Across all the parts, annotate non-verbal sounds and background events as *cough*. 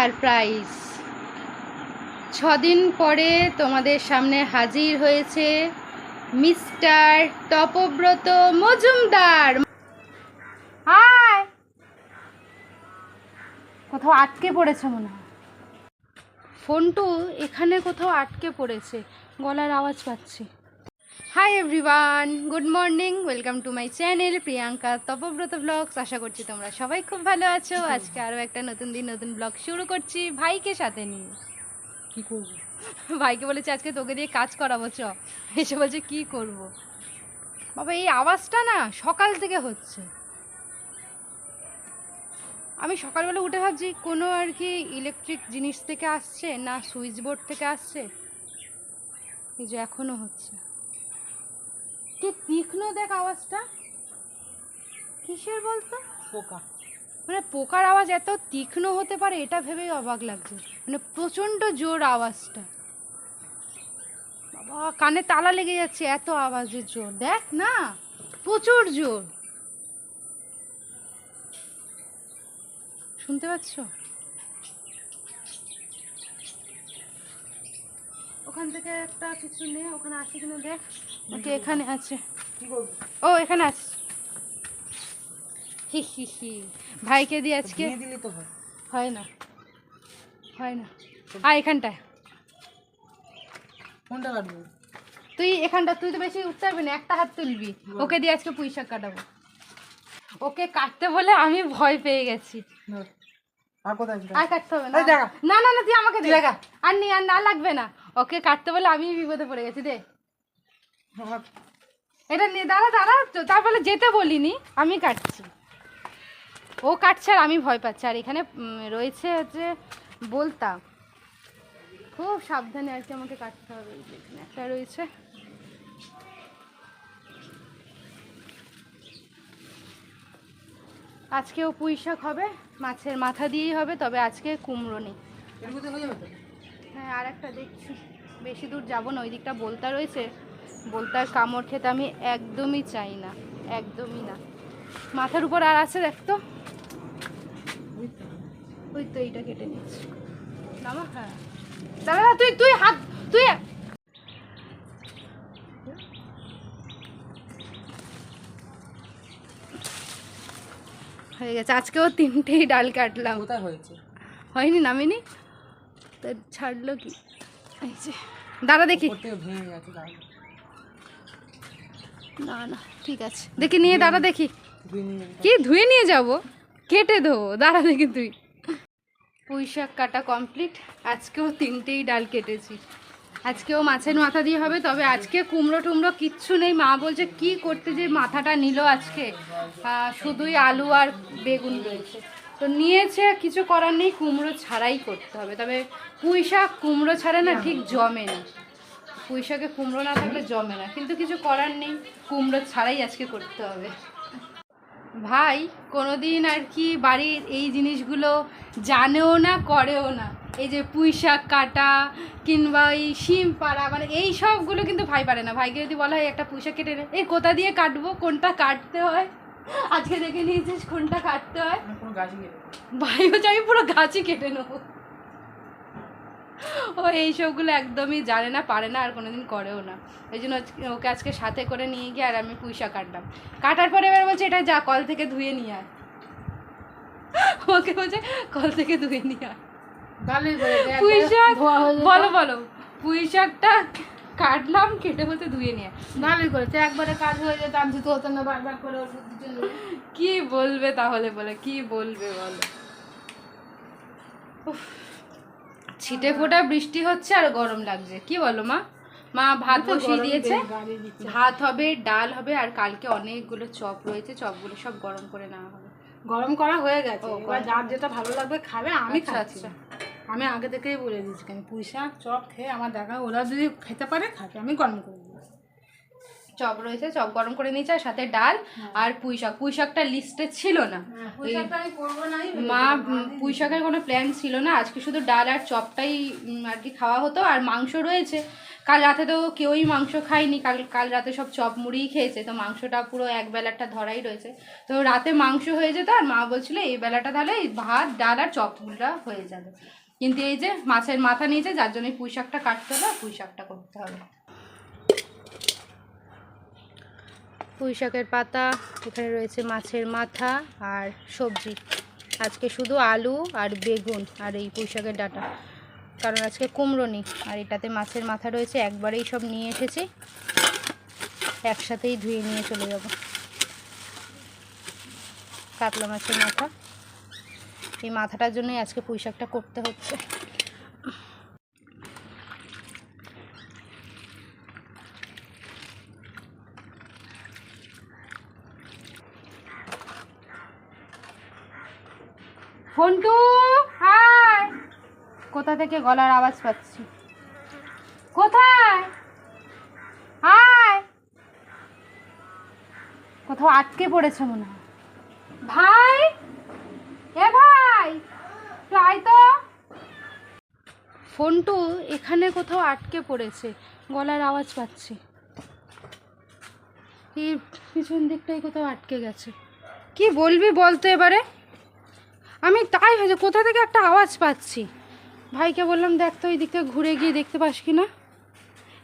Surprise. ছদিন পরে তোমাদের সামনে হাজির হয়েছে মিস্টার তপব্রত মজুমদার। হাই! কোথাও আটকে পড়েছে মনে হয়। ফোনটু এখানে কোথাও আটকে পড়েছে। গলার আওয়াজ পাচ্ছি। Hi everyone good morning welcome to my channel Priyanka Tapabrata blogs আশা করছি তোমরা সবাই খুব ভালো আছো। আজকে আরও একটা নতুন দিন নতুন ব্লগ শুরু করছি ভাইকে সাথে নিয়ে। কি করব? ভাইকে বলেছে আজকে তোকে দিয়ে কাজ করাবো চ। এসে বলছে কী করব। বাবা এই আওয়াজটা না সকাল থেকে হচ্ছে। আমি সকালবেলা উঠে ভাবছি কোনো আর কি ইলেকট্রিক জিনিস থেকে আসছে না সুইচ বোর্ড থেকে আসছে? এই যে এখনও হচ্ছে। কি তীক্ষ্ণ দেখ আওয়াজটা কিসের বলতো? পোকা। মানে পোকার আওয়াজ এত তীক্ষ্ণ হতে পারে এটা ভেবেই অবাক লাগছে। মানে প্রচণ্ড জোর আওয়াজটা। বাবা কানে তালা লেগে যাচ্ছে এত আওয়াজের জোর। দেখ না প্রচুর জোর। শুনতে পাচ্ছ? ওখান থেকে একটা কিছু নে ওখানে আছে কিনা দেখ। ওকে এখানে আছে? ও এখানে আছে। হি হি হি। ভাইকে দিয়ে আজকে হয় না। হয় না। আর এখানটায়। কোনটা কাটবো? তুই এখানটা তুই তো বেশি উঠতে পারবি না একটা হাত তুলবি। ওকে দিয়ে আজকে পুঁই শাক কাটাবো। ওকে কাটতে বলে আমি ভয় পেয়ে গেছি। আর কাটতে হবে না। না না না তুই আমাকে দে। দেখা। আর নি আর না লাগবে না। ওকে কাটতে বলে আমি বিপদে পড়ে গেছি দে। এটা নিয়ে দাঁড়া দাঁড়া তো তারপরে যেতে বলিনি আমি কাটছি। ও কাটছে আর আমি ভয় পাচ্ছি। আর এখানে রয়েছে হচ্ছে বলতাম খুব সাবধানে আর কি আমাকে কাটতে হবে। একটা রয়েছে। আজকেও পুঁই শাক হবে মাছের মাথা দিয়েই হবে তবে আজকে কুমড়ো নেই। হয়ে হ্যাঁ আর একটা দেখছি। বেশি দূর যাব না ওই দিকটা বলতা রয়েছে। বলতার কামড় খেতে আমি একদমই চাই না একদমই না। মাথার উপর আর আছে দেখ তো। ওই তো। এইটা কেটে নিচ্ছি। হ্যাঁ। দাদা তুই তুই হাত তুই হয়ে গেছে আজকেও তিনটেই ডাল কাটলাম। কোথায় হয়েছে? হয়নি নামিনি? তা ছাড়লো কি? এই যে দাঁড়া দেখি। ভেঙে গেছে। না না ঠিক আছে। দেখি নিয়ে দাঁড়া দেখি। কি ধুয়ে নিয়ে যাব? কেটে দেবো দাঁড়া দেখি তুই। পুঁই শাক কাটা কমপ্লিট আজকেও তিনটেই ডাল কেটেছি। আজকেও মাছের মাথা দিয়ে হবে তবে আজকে কুমড়ো টুমড়ো কিচ্ছু নেই। মা বলছে কি করতে যে মাথাটা নিল আজকে? শুধুই আলু আর বেগুন রয়েছে। তো নিয়েছে কিছু করার নেই কুমড়ো ছাড়াই করতে হবে। তবে পুঁই শাক কুমড়ো ছাড়া না। ঠিক জমে না। পুঁই শাকে কুমড়ো না থাকলে জমে না কিন্তু কিছু করার নেই কুমড়ো ছাড়াই আজকে করতে হবে। ভাই কোনোদিন আর কি বাড়ির এই জিনিসগুলো জানেও না করেও না। এই যে পুঁই শাক কাটা কিংবা এই শিম পাড়া মানে এই সবগুলো কিন্তু ভাই পারে না। ভাইকে যদি বলা হয় একটা পুঁই শাক কেটে নে। এই কোথা দিয়ে কাটবো? কোনটা কাটতে হয়? আজকে দেখে নিয়েছিস কোনটা কাটতে হয়? আমি কোনো গাছই কেটে দিই। ভাই হচ্ছে আমি পুরো গাছই কেটে নেব। ও এইসবগুলো একদমই জানে না পারে না আর কোনোদিন করেও না। এই জন্য ওকে আজকে সাথে করে নিয়ে গিয়ে আর আমি পুঁইশা কাটলাম কাটার পরে এবার বলছে এটা যা কল থেকে ধুয়ে নিয়ে আয়। ওকে বলছে কল থেকে ধুয়ে নিয়ে আয়। গালেই করে দেয়, একবারে পুঁই শাক ধোয়া বলো বলো পুঁই শাকটা কাটলাম কেটে বলতে ধুয়ে নিয়ে আয়। গালেই করেছে একবারে কাজ হয়ে যেত আমি তো হতো না বারবার করে কি বলবে তাহলে বলে কি বলবে বলো। উফ, ছিটে ফোটা বৃষ্টি হচ্ছে আর গরম লাগছে। কি বলো মা? মা ভাত বসিয়ে দিয়েছে। ভাত হবে ডাল হবে আর কালকে অনেকগুলো চপ রয়েছে চপগুলো সব গরম করে নেওয়া হবে। গরম করা হয়ে গেছে। এবার যার যেটা ভালো লাগবে খাবে আমি আচ্ছা, খাচ্ছি। আচ্ছা। না। আমি আগে থেকেই বলে দিয়েছি কেন পুঁই শাক চপ খেয়ে আমার দেখা ওরা যদি খেতে পারে খাবে। আমি গরম করে চপ রয়েছে চপ গরম করে নিয়েছে আর সাথে ডাল আর পুঁই শাক। পুঁই শাকটা লিস্টে ছিল না। নাই মা পুঁই শাকের কোনো প্ল্যান ছিল না। আজকে শুধু ডাল আর চপটাই আর কি খাওয়া হতো। আর মাংস রয়েছে। কাল রাতে তো কেউই মাংস খায়নি। কাল কাল রাতে সব চপ মুড়িই খেয়েছে। তো মাংসটা পুরো এক বেলাটা ধরাই রয়েছে। তো রাতে মাংস হয়ে যেত আর মা বলছিল এই বেলাটা তাহলে এই ভাত ডাল আর চপগুলা হয়ে যাবে। কিন্তু এই যে মাছের মাথা নিয়েছে যার জন্য পুঁই শাকটা কাটতে হবে আর পুঁই শাকটা করতে হবে। পুঁই শাকের পাতা, এখানে রয়েছে মাছের মাথা আর সবজি। আজকে শুধু আলু আর বেগুন আর এই পুঁই শাকের ডাঁটা। কারণ আজকে কুমড়ো নেই আর এটাতে মাছের মাথা রয়েছে, একবারেই সব নিয়ে এসেছি। একসাথেই ধুয়ে নিয়ে চলে যাব। কাতলা মাছের মাথা। এই মাথাটার জন্যই আজকে পুঁই শাকটা করতে হচ্ছে। ফন্টু, হাই। কোথা থেকে গলার আওয়াজ পাচ্ছি? কোথায়? হাই। কোথাও আটকে পড়েছে মনে হয়। ভাই? এ ভাই আয় তো। ফোনটু, এখানে কোথাও আটকে পড়েছে, গলার আওয়াজ পাচ্ছি। এই পিছন দিকটাই কোথাও আটকে গেছে। কি বলবি বলতো এবারে? আমি তাই হয়েছে, কোথা থেকে একটা আওয়াজ পাচ্ছি? ভাইকে বললাম, দেখ তো ওই দিকটা ঘুরে গিয়ে দেখতে পাস কি না?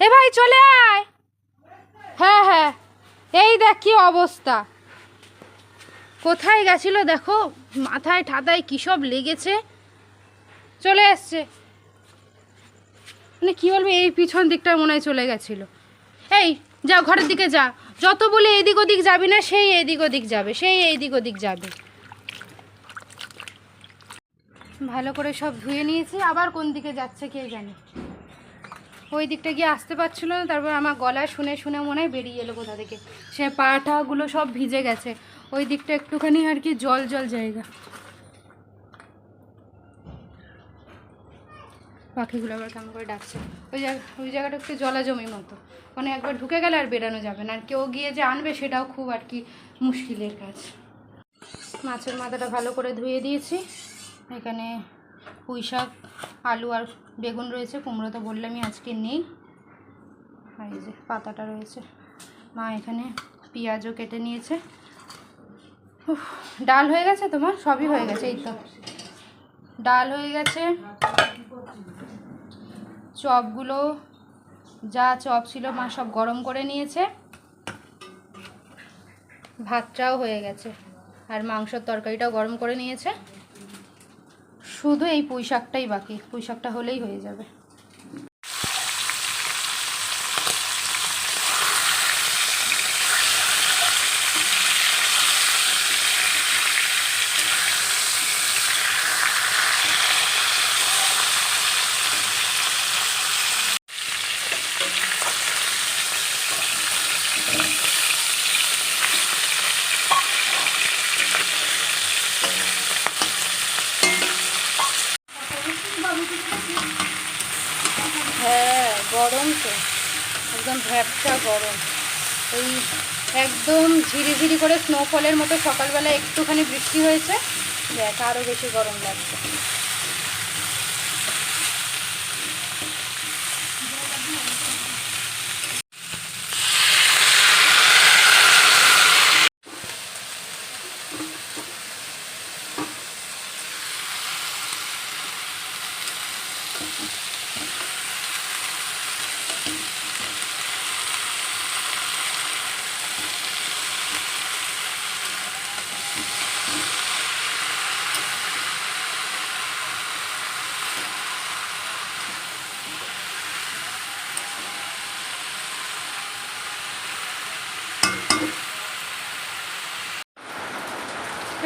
এ ভাই, চলে আয়! হ্যাঁ হ্যাঁ এই দেখ কি অবস্থা। কোথায় গেছিল দেখো, মাথায় ঠাতায় কী সব লেগেছে? চলে এসছে। মানে কী বলব, এই পিছন দিকটা মনে হয় চলে গেছিল। এই, যা ঘরের দিকে যা, যত বলে এদিক ওদিক যাবি না, সেই এদিক ওদিক যাবে, সেই এইদিক ওদিক যাবে। ভালো করে সব ধুয়ে নিয়েছি। আবার কোন দিকে যাচ্ছে কে জানে। ওই দিকটা গিয়ে আসতে পারছিল না, তারপর আমার গলায় শুনে শুনে মনে হয় বেরিয়ে এলো কোথা থেকে। সে পাটাগুলো সব ভিজে গেছে। ওই দিকটা একটুখানি আর কি জল জল জায়গা। পাখিগুলো আবার কেমন করে ডাকছে। ওই জায়গা, ওই জায়গাটা একটু জলা জলাজমি মতো। মানে একবার ঢুকে গেলে আর বেরানো যাবে না। আর কেউ গিয়ে যে আনবে সেটাও খুব আর কি মুশকিলের কাজ। মাছের মাথাটা ভালো করে ধুয়ে দিয়েছি। এখানে পুঁই শাক, আলু আর বেগুন রয়েছে, কুমড়ো তো বললামই আজকে নেই। আর এই যে পাতাটা রয়েছে। মা এখানে পেঁয়াজও কেটে নিয়েছে। ডাল হয়ে গেছে তোমার? সবই হয়ে গেছে, এই তো। ডাল হয়ে গেছে। চপগুলো, যা চপ ছিল মা সব গরম করে নিয়েছে। ভাতটাও হয়ে গেছে। আর মাংসর তরকারিটাও গরম করে নিয়েছে। শুধু এই পুঁই শাকটাই বাকি পুঁই শাকটা হলেই হয়ে যাবে হ্যাঁ গরম তো একদম ভ্যাপসা গরম এই একদম ঝিরিঝিরি করে স্নোফলের মতো সকালবেলা একটুখানি বৃষ্টি হয়েছে। দেখ আরও বেশি গরম লাগছে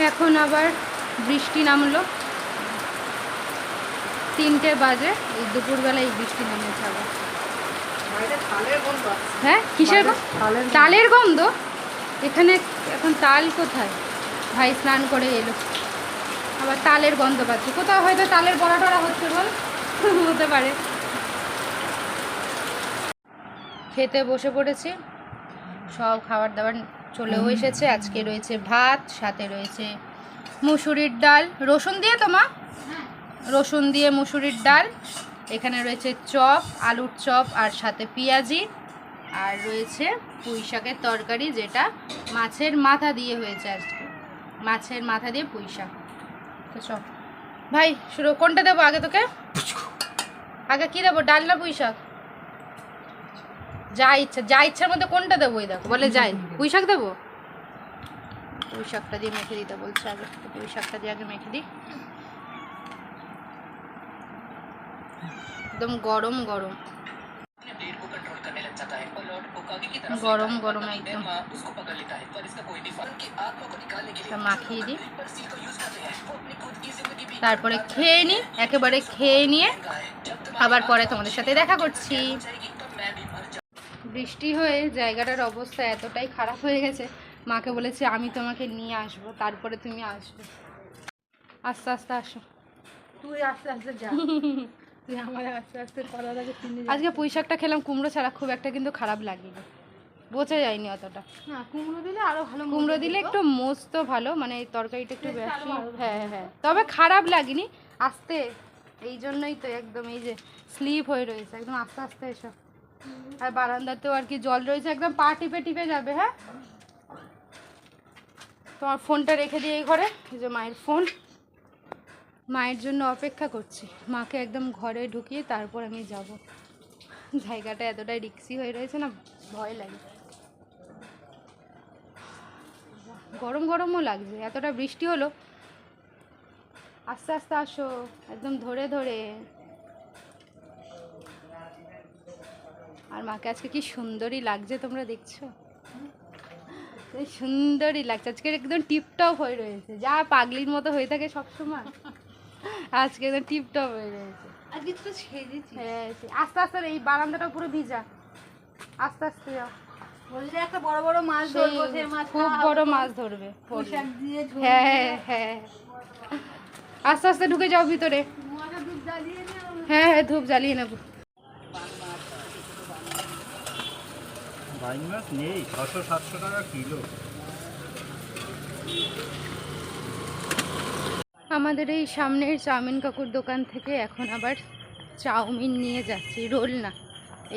এখন আবার বৃষ্টি নামলো। তিনটে বাজে এই দুপুরবেলা এই বৃষ্টি নেমেছে আবার। হ্যাঁ কিসের তালের গন্ধ? এখানে এখন তাল কোথায়? ভাই স্নান করে এলো। আবার তালের গন্ধ পাচ্ছি। কোথাও হয়তো তালের বড়া টড়া হচ্ছে বল? হতে পারে। খেতে বসে পড়েছি। সব খাবার দাবার চলেও এসেছে। আজকে রয়েছে ভাত সাথে রয়েছে মুসুরির ডাল। রসুন দিয়ে তো মা? রসুন দিয়ে মুসুরির ডাল। এখানে রয়েছে চপ আলুর চপ আর সাথে পেঁয়াজি। আর রয়েছে পুঁই শাকের তরকারি যেটা মাছের মাথা দিয়ে হয়েছে আজকে। মাছের মাথা দিয়ে পুঁই শাক। তো চপ ভাই শুরু কোনটা দেবো আগে তোকে? আগে কি দেবো ডাল না পুঁই শাক? যা ইচ্ছা যা ইচ্ছার মধ্যে কোনটা দেবো ওই দেখো বলে যাই। পুঁই শাক দেবো? পুঁই শাকটা দিয়ে মেখে দিতে বলছে আগে পুঁই শাকটা দিয়ে আগে মেখে দিই। একদম গরম গরম। গরম গরম একদম। মাখিয়ে দিই। তারপরে খেয়ে নিই, একেবারে খেয়ে নিয়ে আবার পরে তোমাদের সাথে দেখা করছি। বৃষ্টি হয়ে জায়গাটার অবস্থা এতটাই খারাপ হয়ে গেছে। মাকে বলেছি আমি তোমাকে নিয়ে আসব তারপরে তুমি আসবে। আস্তে আস্তে আসো। তুই আস্তে আস্তে যা। *laughs* তুই আমার আস্তে আস্তে কিনে যা আজকে পুঁই শাকটা খেলাম কুমড়ো ছাড়া খুব একটা কিন্তু খারাপ লাগেনি। বোঝা যায়নি অতটা। না কুমড়ো দিলে আরও ভালো কুমড়ো দিলে একটু মোস্ত ভালো মানে এই তরকারিটা একটু বেশি। হ্যাঁ হ্যাঁ। তবে খারাপ লাগেনি আস্তে। এই জন্যই তো একদম এই যে স্লিপ হয়ে রয়েছে। একদম আস্তে আস্তে এসো। আর বারান্দাতেও আর কি জল রয়েছে একদম পা টিপে টিপে যাবে হ্যাঁ? তোমার ফোনটা রেখে দিয়ে এই ঘরে যে মায়ের ফোন। মায়ের জন্য অপেক্ষা করছি। মাকে একদম ঘরে ঢুকিয়ে তারপর আমি যাব। জায়গাটা এতটাই রিক্সি হয়ে রয়েছে না, ভয় লাগে। গরম গরমও লাগছে, এতটা বৃষ্টি হলো। আস্তে আস্তে আসো, একদম ধরে ধরে। আর মাকে আজকে কি সুন্দরই লাগছে তোমরা দেখছ? সুন্দরই লাগছে। আজকে একদম টিপটপ হয়ে রয়েছে। যা পাগলির মতো হয়ে থাকে সবসময়। আজকে একদম টিপটপ হয়ে রয়েছে। আজকে তো ছেড়েছি হ্যাঁ আস্তে আস্তে এই বারান্দাটা পুরো ভিজা। আস্তে আস্তে যাও। বললে একটা বড় বড় মাছ ধরবো মাছ খুব বড় মাছ ধরবে। ঝোল হ্যাঁ হ্যাঁ আস্তে আস্তে ঢুকে যাও ভিতরে। হ্যাঁ হ্যাঁ ধূপ জ্বালিয়ে নেব। মাছ নেই, ছশো সাতশো টাকা কিলো। আমাদের এই সামনের চাউমিন কাকুর দোকান থেকে এখন আবার চাউমিন নিয়ে যাচ্ছি, রোল না।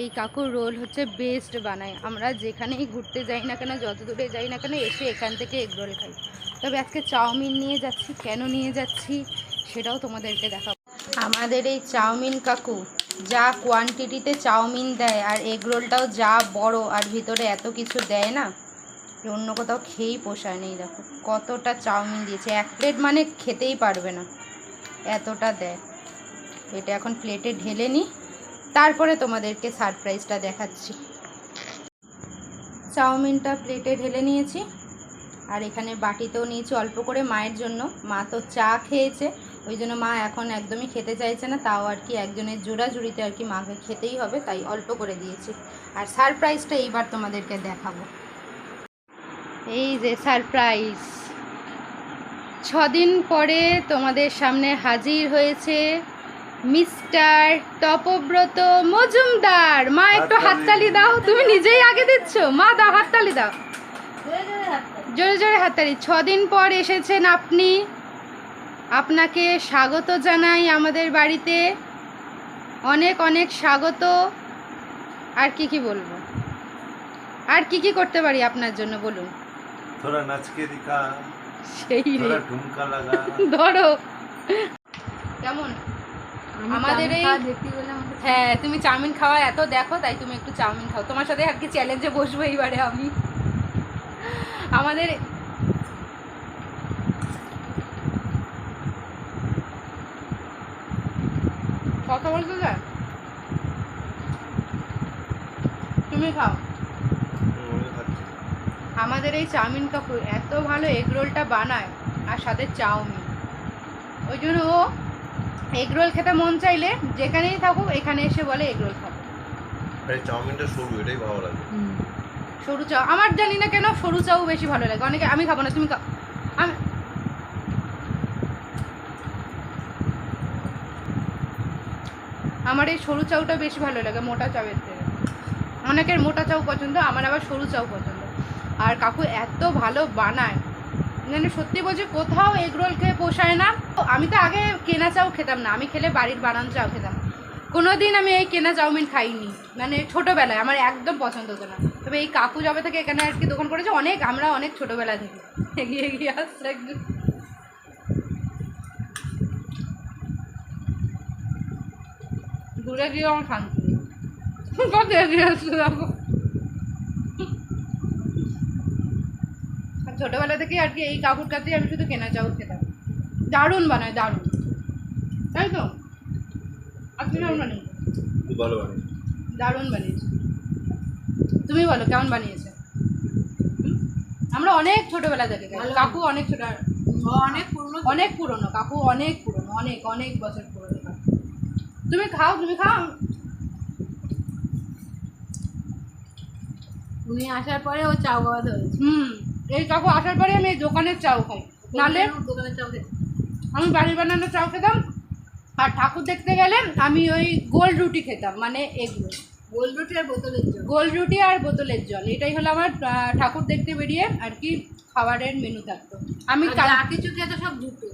এই কাকুর রোল হচ্ছে বেস্ট বানায়। আমরা যেখানেই ঘুরতে যাই না কেন, যত দূরে যাই না কেন, এসে এখান থেকে এগ রোল খাই। তবে আজকে চাউমিন নিয়ে যাচ্ছি, কেন নিয়ে যাচ্ছি, সেটাও তোমাদেরকে দেখাবো। আমাদের এই চাউমিন কাকু যা কোয়ান্টিটিতে চাউমিন দেয় আর এগ রোলটাও যা বড় আর ভিতরে এত কিছু দেয় না অন্য কোথাও খেয়েই পোষায় নেই দেখো, কতটা চাউমিন দিয়েছে। এক প্লেট মানে খেতেই পারবে না, এতটা দেয়। এটা এখন প্লেটে ঢেলে নিই তারপরে তোমাদেরকে সারপ্রাইজটা দেখাচ্ছি। চাউমিনটা প্লেটে ঢেলে নিয়েছি, আর এখানে বাটিতেও নিয়েছি অল্প করে মায়ের জন্য। মা তো চা খেয়েছে ওই জন্য মা এখন একদমই খেতে চাইছে না তাও আর কি একজনের জোড়াজুড়িতে আর কি মাকে খেতেই হবে তাই অল্প করে দিয়েছি। আর সারপ্রাইজটা এইবার তোমাদেরকে দেখাবো। এই যে সারপ্রাইজ। ছদিন পরে তোমাদের সামনে হাজির হয়েছে মিস্টার তপব্রত মজুমদার। মা একটু হাততালি। দাও তুমি নিজেই আগে দিচ্ছ। মা দাও হাততালি দাও। জোরে জোরে হাত দাও। জোরে জোরে হাততালি। ছদিন পর এসেছেন আপনি আপনাকে স্বাগত জানাই আমাদের বাড়িতে। অনেক অনেক স্বাগত। আর কি কি বলব? আর কি কি করতে পারি আপনার জন্য বলুন? থোড়া নাচকে দিকা সেই রে। ঢুমকা লাগা। ধরো। কেমন? আমাদের এই হ্যাঁ তুমি চাউমিন খাওয়া এত দেখো তাই তুমি একটু চাউমিন খাও। তোমার সাথে আজকে চ্যালেঞ্জে বসবো এইবারে আমি। আমাদের কথা বলতে যা? তুমি খাও। আমাদের এই চাউমিন কাকু এত ভালো এগ রোলটা বানায় আর সাথে চাউমিন। ওই জন্য ও এগ রোল খেতে মন চাইলে যেখানেই থাকুক এখানে এসে বলে এগ রোল খাব। এই চাউমিনটা সরু এটাই ভালো লাগে। সরু চাও আমার জানি না কেন সরু চাউ বেশি ভালো লাগে। অনেকে আমি খাব না তুমি খাও আমি আমার এই সরু চাউটা বেশি ভালো লাগে, মোটা চাউয়ের থেকে। অনেকের মোটা চাউ পছন্দ, আমার আবার সরু চাউ পছন্দ। আর কাকু এত ভালো বানায়। মানে সত্যি বলছি, কোথাও এগ রোল খেয়ে পোষায় না। আমি তো আগে কেনা চাও খেতাম না, আমি খেলে বাড়ির বানানো চাউ খেতাম। কোনো দিন আমি এই কেনা চাউমিন খাইনি। মানে ছোটোবেলায়, আমার একদম পছন্দ হতো না। তবে এই কাকু যবে থেকে এখানে আর কি দোকান করেছে, অনেক, আমরা অনেক ছোটোবেলা থেকে। এগিয়ে এগিয়ে আসছে একদম। দূরে গিয়ে আমার শান্তি নেই। কত এগিয়ে আসছে দেখো। আর ছোটোবেলা থেকে আর কি এই কাকুর কাছেই আমি শুধু কেনা চাউল খেতাম। দারুণ বানায় দারুণ। তাই তো? আর কেমন বানিয়েছো? খুব ভালো বানিয়ে দারুণ বানিয়েছো। তুমি বলো কেমন বানিয়েছে? আমরা অনেক ছোটোবেলা থেকে কাকু অনেক ছোটো অনেক পুরনো অনেক পুরনো কাকু অনেক পুরনো অনেক অনেক বছর। তুমি খাও তুমি খাও। তুমি আসার পরে ও চাও খাওয়া ধরেছে হুম এই কাকু আসার পরে আমি এই দোকানের চাউ খাই। নালে দোকানে চাও খেতে। আমি বাড়ি বানানো চাউ খেতাম আর ঠাকুর দেখতে গেলে আমি ওই গোল রুটি খেতাম মানে এগুলো গোল রুটি আর বোতলের জল। গোল রুটি আর বোতলের জল এটাই হলো আমার ঠাকুর দেখতে বেরিয়ে আর কি খাবারের মেনু থাকতো। আমি যা কিছু খেত সব দুটো।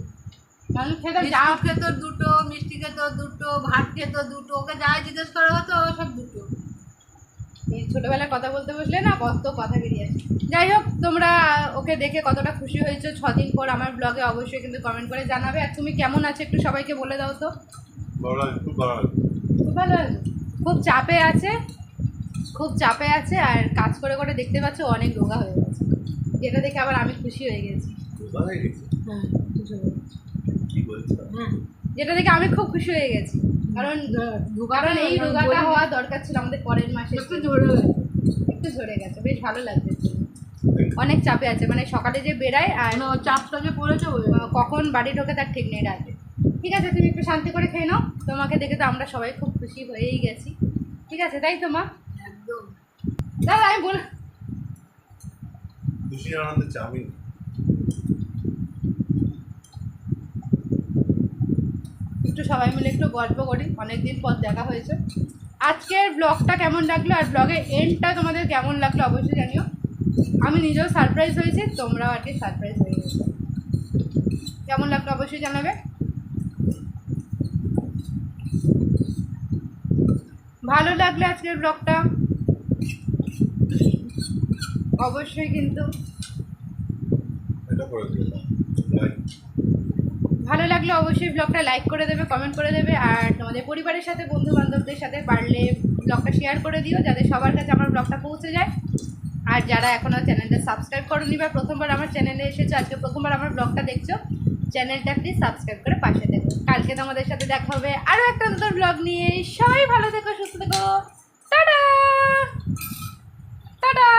আমি খেতাম যা খেত দুটো মিষ্টি খেত দুটো ভাত খেত দুটো ওকে যা জিজ্ঞেস করা হতো ও সব দুটো। এই ছোটবেলায় কথা বলতে বসলে না কত কথা বেরিয়ে আসে। যাই হোক তোমরা ওকে দেখে কতটা খুশি হয়েছো ছদিন পর আমার ব্লগে অবশ্যই কিন্তু কমেন্ট করে জানাবে। আর তুমি কেমন আছো একটু সবাইকে বলে দাও তো। ভালো খুব ভালো আছো খুব চাপে আছে খুব চাপে আছে আর কাজ করে করে দেখতে পাচ্ছ অনেক রোগা হয়ে গেছে। যেটা দেখে আবার আমি খুশি হয়ে গেছি। হয়ে গেছে। হ্যাঁ যেটা দেখে আমি খুব খুশি হয়ে গেছি। কারণ কারণ এই রোগাটা হওয়া দরকার ছিল আমাদের পরের মাসে। একটু ঝরে গেছে। একটু ঝরে গেছে বেশ ভালো লাগছে। অনেক চাপে আছে মানে সকালে যে বেড়ায় আর ও চাপটা যে পড়েছে কখন বাড়ি ঢোকে তার ঠিক নেই রাতে। ঠিক আছে তুমি একটু শান্তি করে খেয়ে নাও। তোমাকে দেখে তো আমরা সবাই খুব খুশি হয়েই গেছি। ঠিক আছে তাই তো মা? একদম। দাদা আমি বল খুশি আনন্দে চাউমিন। একটু সবাই মিলে একটু গল্প করি, অনেকদিন পর দেখা হয়েছে। আজকের ব্লগটা কেমন লাগল আর ব্লগের এন্ডটা তোমাদের কেমন লাগল অবশ্যই জানিও। আমি নিজেও সারপ্রাইজ হয়েছি, তোমরাও আর কি সারপ্রাইজ হয়ে গেছো। কেমন লাগল অবশ্যই জানাবে। ভালো লাগলে আজকের ব্লগটা অবশ্যই কিন্তু এটা করে দিলাম লাইক ভালো লাগলে অবশ্যই ব্লগটা লাইক করে দেবে কমেন্ট করে দেবে, আর তোমাদের পরিবারের সাথে বন্ধু বান্ধবদের সাথে পারলে ব্লগটা শেয়ার করে দিও, যাতে সবার কাছে আমার ব্লগটা পৌঁছে যায়। আর যারা এখনও চ্যানেলটা সাবস্ক্রাইব করনি বা প্রথমবার আমার চ্যানেলে এসেছ, আজকে প্রথমবার আমার ব্লগটা দেখছ চ্যানেলটা প্লিজ সাবস্ক্রাইব করে পাশে দেখো কালকে তোমাদের সাথে দেখা হবে আরও একটা নতুন ব্লগ নিয়ে। সবাই ভালো থেকো, সুস্থ থেকো। টাটা! টাটা!